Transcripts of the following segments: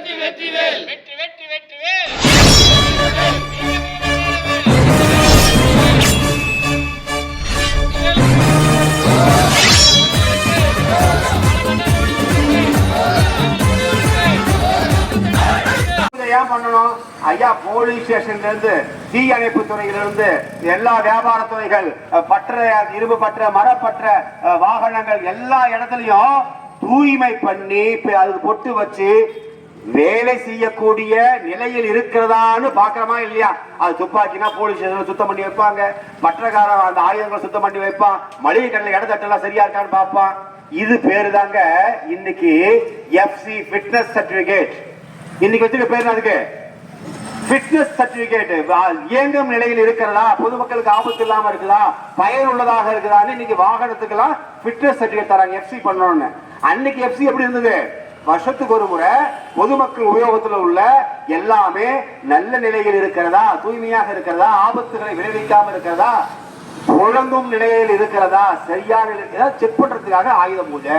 வெற்றி வெற்றிவேல் வெற்றி வெற்றி வெற்றிவேல் இதை ஏன் பண்ணணும்? ஐயா போலீஸ் ஸ்டேஷன்ல இருந்து தீ அணைப்பு துறையில இருந்து எல்லா வியாபார துறைகள் பற்ற இரும்பு பற்ற மரப்பற்ற வாகனங்கள் எல்லா இடத்துலயும் தூய்மை பண்ணி அதுக்கு பொட்டு வச்சு வேலை செய்யக்கூடிய நிலையில் இருக்கிறதான்னு பாக்குறோமா இல்லையா? அது துப்பாக்கினா போலீஸ் ஸ்டேஷன்ல சுத்தம் பண்ணி வைப்பாங்க. பற்றக்காரன் அந்த ஆயுதங்களை சுத்தம் பண்ணி வைப்பான். மளிகை கடையில் இடத்தட்டெல்லாம் சரியா இருக்கான்னு பார்ப்பான். இது பேரு தாங்க இன்னைக்கு எஃப்சி ஃபிட்னஸ் சர்டிபிகேட் இன்னைக்கு வச்சுக்க பேர் அதுக்கு? ஃபிட்னஸ் சர்டிபிகேட் இயங்கும் நிலையில் இருக்கிறதா? பொதுமக்களுக்கு ஆபத்து இல்லாம இருக்குதா? பயனுள்ளதாக இருக்குதான்னு இன்னைக்கு வாகனத்துக்கெல்லாம் ஃபிட்னஸ் சர்டிபிகேட் தராங்க எஃப்சி பண்ணணும்னு. அன்னைக்கு எஃப்சி எப்படி இருந்தது? வருஷத்துக்கு ஒரு முறை பொதுமக்கள் உபயோகத்துல உள்ள எல்லாமே நல்ல நிலையில் இருக்கிறதா? தூய்மையாக இருக்கிறதா? ஆபத்துகளை விளைவிக்காம இருக்கிறதா? ஒழுங்கும் நிலையில் இருக்கிறதா? சரியான இருக்கிறதா செக் பண்றதுக்காக ஆயுத பூஜை.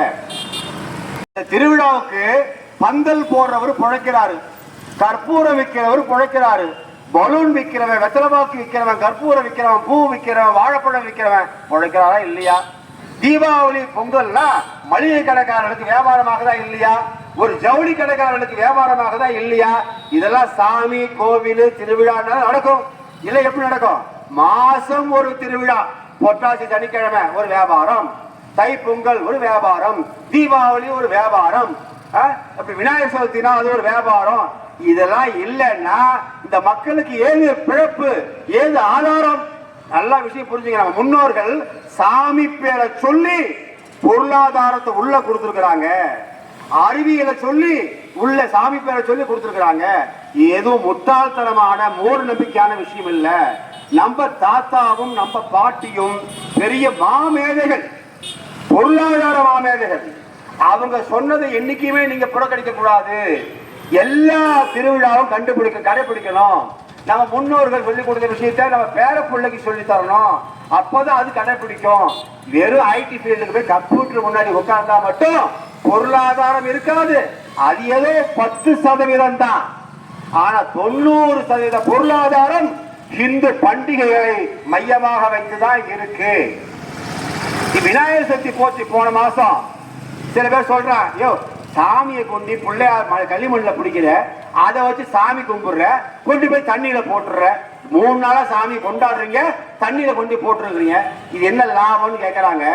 இந்த திருவிழாவுக்கு பந்தல் போடுறவர் பிழைக்கிறாரு. கற்பூரம் விற்கிறவர் பிழைக்கிறாரு. பலூன் விற்கிறவன் வெத்தலைபாக்கு விற்கிறவன் கற்பூரம் விற்கிறவன் பூ விற்கிறவன் வாழைப்பழம் விற்கிறவன் பிழைக்கிறாரா இல்லையா? தீபாவளி பொங்கல்னா மளிகை கடைக்காரர்களுக்கு தான் இல்லையா? ஒரு ஜவுளி கடைக்காரர்களுக்கு தான் இல்லையா? இதெல்லாம் சாமி கோவில் திருவிழா நடக்கும். இல்லை எப்படி நடக்கும்? மாசம் ஒரு திருவிழா பொட்டாசி சனிக்கிழமை ஒரு வியாபாரம். தை பொங்கல் ஒரு வியாபாரம். தீபாவளி ஒரு வியாபாரம். ஆ? அப்படி விநாயகர் சதுர்த்தினா அது ஒரு வியாபாரம். இதெல்லாம் இல்லைன்னா இந்த மக்களுக்கு ஏது பிழப்பு? ஏது ஆதாரம்? நல்ல விஷயம் புரிஞ்சுங்க. நம்ம முன்னோர்கள் சாமி பேரை சொல்லி பொருளாதாரத்தை உள்ள கொடுத்துருக்குறாங்க. அறிவியலை சொல்லி உள்ள சாமி பேரை சொல்லி கொடுத்துருக்குறாங்க. ஏதோ முட்டாள்தனமான மூட நம்பிக்கையான விஷயம் இல்லை. நம்ம தாத்தாவும் நம்ம பாட்டியும் பெரிய மாமேதைகள் பொருளாதார மாமேதைகள். அவங்க சொன்னதை என்னைக்குமே நீங்க புறக்கணிக்க கூடாது எல்லா திருவிழாவும் கண்டுபிடிக்க கடைபிடிக்கணும். நம்ம முன்னோர்கள் சொல்லிக் கொடுத்த விஷயத்தை நம்ம பேர பிள்ளைக்கு சொல்லி தரணும். அப்போதான் அது கடைபிடிக்கும் வெறும் ஐடி ஃபீல்டுக்கு போய் கம்ப்யூட்டர் முன்னாடி உட்கார்ந்தா மட்டும் பொருளாதாரம் இருக்காது. அது ஏதோ பத்து சதவீதம் தான். ஆனா தொண்ணூறு சதவீத பொருளாதாரம் இந்து பண்டிகைகளை மையமாக வைத்துதான் இருக்கு. விநாயகர் சதுர்த்தி போச்சு போன மாசம். சில பேர் சொல்றான் ஐயோ சாமியை கொண்டு பிள்ளையார் ம- களிமண்ல பிடிக்கிற அதை வச்சு சாமி கும்பிடுற கொண்டு போய் தண்ணியில போட்டுற மூணு நாளா சாமி கொண்டாடுறீங்க தண்ணியில கொண்டு போட்டுருக்குறீங்க. இது என்ன லாபம்னு கேட்குறாங்க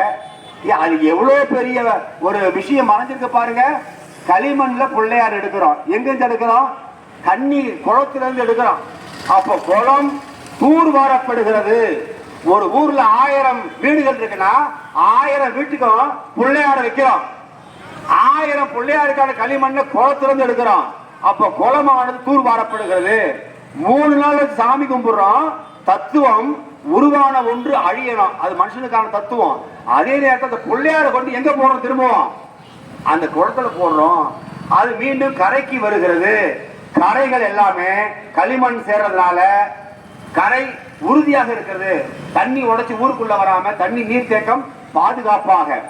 ஏ, அது எவ்வளவு பெரிய ஒரு விஷயம் மறைஞ்சிருக்கு பாருங்க. களிமண்ல பிள்ளையார் எடுக்கிறோம். எங்கேருந்து எடுக்கிறோம்? தண்ணி குளத்துலேருந்து எடுக்கிறோம். அப்போ குளம் தூர் வாரப்படுகிறது. ஒரு ஊர்ல ஆயிரம் வீடுகள் இருக்குன்னா ஆயிரம் வீட்டுக்கும் பிள்ளையார வைக்கிறோம். ஆயிரம் பிள்ளையாருக்கான களிமண்ணை குளத்திலிருந்து எடுக்கிறோம். அப்ப குளமானது தூர் வாரப்படுகிறது மூணு நாள் சாமி கும்பிடுறோம். தத்துவம் உருவான ஒன்று அழியணும். அது மனுஷனுக்கான தத்துவம். அதே நேரத்தில் அந்த பிள்ளையாரை கொண்டு எங்க போறோம் திரும்பவும். அந்த குளத்துல போடுறோம். அது மீண்டும் கரைக்கு வருகிறது. கரைகள் எல்லாமே களிமண் சேர்றதுனால கரை உறுதியாக இருக்கிறது. தண்ணி உடைச்சு ஊருக்குள்ள வராம தண்ணி நீர்த்தேக்கம் பாதுகாப்பாக.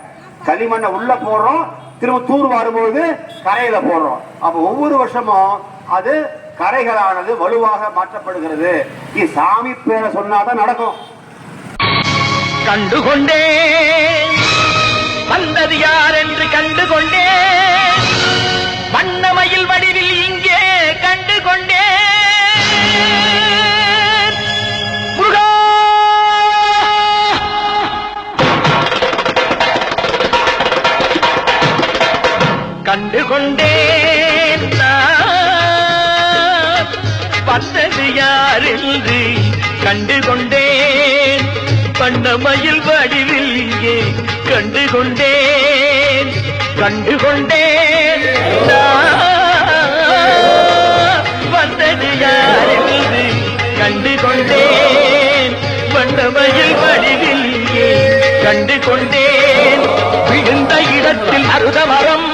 களிமண்ணை உள்ள போடுறோம். திரும்ப தூர் வரும்போது கரையில போடுறோம். அப்ப ஒவ்வொரு வருஷமும் அது கரைகளானது வலுவாக மாற்றப்படுகிறது. இது சாமி பேரை சொன்னாதான் நடக்கும். கண்டுகொண்டே வந்தது யார் என்று கண்டுகொண்டே கண்டுகொண்டேன் நான். வந்தது யார் என்று கண்டுகொண்டேன் வண்ணமயில் வடிவில் இங்கே கண்டு கண்டுகொண்டேன் கண்டுகொண்டேன் நான். வந்தது யார் என்று கண்டுகொண்டேன் வண்ணமயில் வடிவில் இங்கே கண்டு கொண்டேன். விழுந்த இடத்தில் அருதமரம்